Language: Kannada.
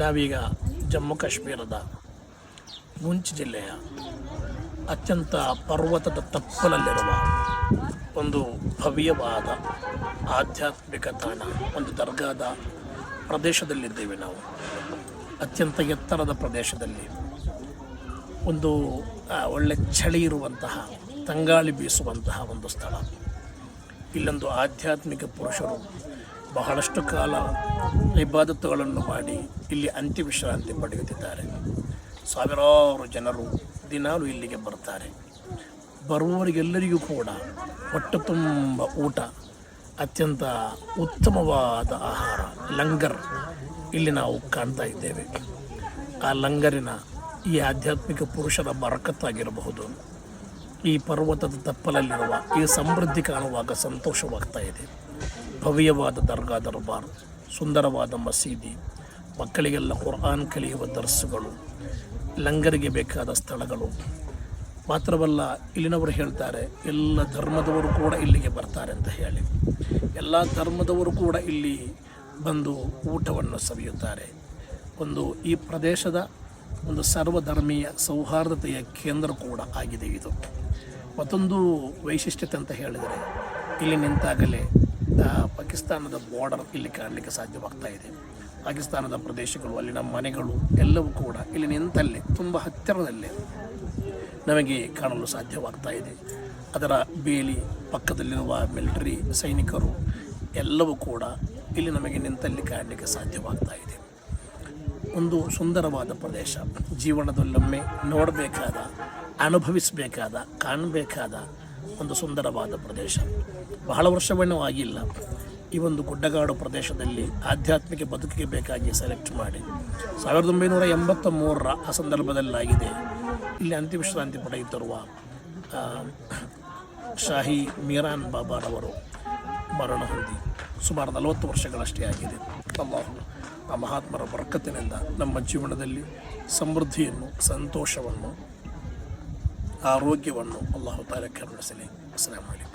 ನಾವೀಗ ಜಮ್ಮು ಕಾಶ್ಮೀರದ ಪೂಂಚ್ ಜಿಲ್ಲೆಯ ಅತ್ಯಂತ ಪರ್ವತದ ತಪ್ಪಲಲ್ಲಿರುವ ಒಂದು ಭವ್ಯವಾದ ಆಧ್ಯಾತ್ಮಿಕ ತಾಣ, ಒಂದು ದರ್ಗಾದ ಪ್ರದೇಶದಲ್ಲಿದ್ದೇವೆ ನಾವು. ಅತ್ಯಂತ ಎತ್ತರದ ಪ್ರದೇಶದಲ್ಲಿ ಒಂದು ಒಳ್ಳೆ ಚಳಿ ಇರುವಂತಹ, ತಂಗಾಳಿ ಬೀಸುವಂತಹ ಒಂದು ಸ್ಥಳ. ಇಲ್ಲೊಂದು ಆಧ್ಯಾತ್ಮಿಕ ಪುರುಷರು ಬಹಳಷ್ಟು ಕಾಲ ಇಬಾದತ್ತುಗಳನ್ನು ಮಾಡಿ ಇಲ್ಲಿ ಅಂತ್ಯ ವಿಶ್ರಾಂತಿ ಪಡೆಯುತ್ತಿದ್ದಾರೆ. ಸಾವಿರಾರು ಜನರು ದಿನಾಲು ಇಲ್ಲಿಗೆ ಬರ್ತಾರೆ. ಬರುವವರಿಗೆಲ್ಲರಿಗೂ ಕೂಡ ಹೊಟ್ಟೆ ತುಂಬ ಊಟ, ಅತ್ಯಂತ ಉತ್ತಮವಾದ ಆಹಾರ, ಲಂಗರ್ ಇಲ್ಲಿ ನಾವು ಕಾಣ್ತಾ ಇದ್ದೇವೆ. ಆ ಲಂಗರಿನ ಈ ಆಧ್ಯಾತ್ಮಿಕ ಪುರುಷರ ಬರಕತ್ತಾಗಿರಬಹುದು. ಈ ಪರ್ವತದ ತಪ್ಪಲಲ್ಲಿರುವ ಈ ಸಮೃದ್ಧಿ ಕಾಣುವಾಗ ಸಂತೋಷವಾಗ್ತಾ ಇದೆ. ಭವ್ಯವಾದ ದರ್ಗಾ ದರ್ಬಾರ್, ಸುಂದರವಾದ ಮಸೀದಿ, ಮಕ್ಕಳಿಗೆಲ್ಲ ಕುರ್ಆನ್ ಕಲಿಯುವ ದರ್ಸುಗಳು, ಲಂಗರಿಗೆ ಬೇಕಾದ ಸ್ಥಳಗಳು. ಮಾತ್ರವಲ್ಲ, ಇಲ್ಲಿನವರು ಹೇಳ್ತಾರೆ, ಎಲ್ಲ ಧರ್ಮದವರು ಕೂಡ ಇಲ್ಲಿಗೆ ಬರ್ತಾರೆ ಅಂತ ಹೇಳಿ. ಎಲ್ಲ ಧರ್ಮದವರು ಕೂಡ ಇಲ್ಲಿ ಬಂದು ಊಟವನ್ನು ಸವಿಯುತ್ತಾರೆ. ಒಂದು ಈ ಪ್ರದೇಶದ ಒಂದು ಸರ್ವಧರ್ಮೀಯ ಸೌಹಾರ್ದತೆಯ ಕೇಂದ್ರ ಕೂಡ ಆಗಿದೆ ಇದು. ಮತ್ತೊಂದು ವೈಶಿಷ್ಟ್ಯತೆ ಅಂತ ಹೇಳಿದರೆ, ಇಲ್ಲಿ ನಿಂತಾಗಲೇ ಪಾಕಿಸ್ತಾನದ ಬಾರ್ಡರ್ ಇಲ್ಲಿ ಕಾಣಲಿಕ್ಕೆ ಸಾಧ್ಯವಾಗ್ತಾ ಇದೆ. ಪಾಕಿಸ್ತಾನದ ಪ್ರದೇಶಗಳು, ಅಲ್ಲಿನ ಮನೆಗಳು ಎಲ್ಲವೂ ಕೂಡ ಇಲ್ಲಿ ನಿಂತಲ್ಲೇ, ತುಂಬ ಹತ್ತಿರದಲ್ಲೇ ನಮಗೆ ಕಾಣಲು ಸಾಧ್ಯವಾಗ್ತಾ ಇದೆ. ಅದರ ಬೇಲಿ, ಪಕ್ಕದಲ್ಲಿರುವ ಮಿಲಿಟರಿ ಸೈನಿಕರು ಎಲ್ಲವೂ ಕೂಡ ಇಲ್ಲಿ ನಮಗೆ ನಿಂತಲ್ಲಿ ಕಾಣಲಿಕ್ಕೆ ಸಾಧ್ಯವಾಗ್ತಾ ಇದೆ. ಒಂದು ಸುಂದರವಾದ ಪ್ರದೇಶ. ಜೀವನದಲ್ಲೊಮ್ಮೆ ನೋಡಬೇಕಾದ, ಅನುಭವಿಸಬೇಕಾದ, ಕಾಣಬೇಕಾದ ಒಂದು ಸುಂದರವಾದ ಪ್ರದೇಶ. ಬಹಳ ವರ್ಷವೇನೂ ಆಗಿಲ್ಲ. ಈ ಒಂದು ಗುಡ್ಡಗಾಡು ಪ್ರದೇಶದಲ್ಲಿ ಆಧ್ಯಾತ್ಮಿಕ ಬದುಕಿಗೆ ಬೇಕಾಗಿ ಸೆಲೆಕ್ಟ್ ಮಾಡಿ. ಸಾವಿರದ ಒಂಬೈನೂರ ಎಂಬತ್ತ ಮೂರರ ಆ ಸಂದರ್ಭದಲ್ಲಾಗಿದೆ. ಇಲ್ಲಿ ಅಂತಿಮ ವಿಶ್ರಾಂತಿ ಪಡೆಯುತ್ತಿರುವ ಶಾಹಿ ಮೀರಾನ್ ಬಾಬಾರವರು ಮರಣ ಹೊಂದಿ. ಸುಮಾರು ನಲವತ್ತು ವರ್ಷಗಳಷ್ಟೇ ಆಗಿದೆ. ಅಲ್ಲಾಹು ಆ ಮಹಾತ್ಮರ ಬರ್ಕತ್ತಿನಿಂದ ನಮ್ಮ ಜೀವನದಲ್ಲಿ ಸಮೃದ್ಧಿಯನ್ನು, ಸಂತೋಷವನ್ನು ആരോഗ്യ വണ്ണു അള്ളാഹു താലക്കറിന്റെ അസ്സലാമലൈക്കും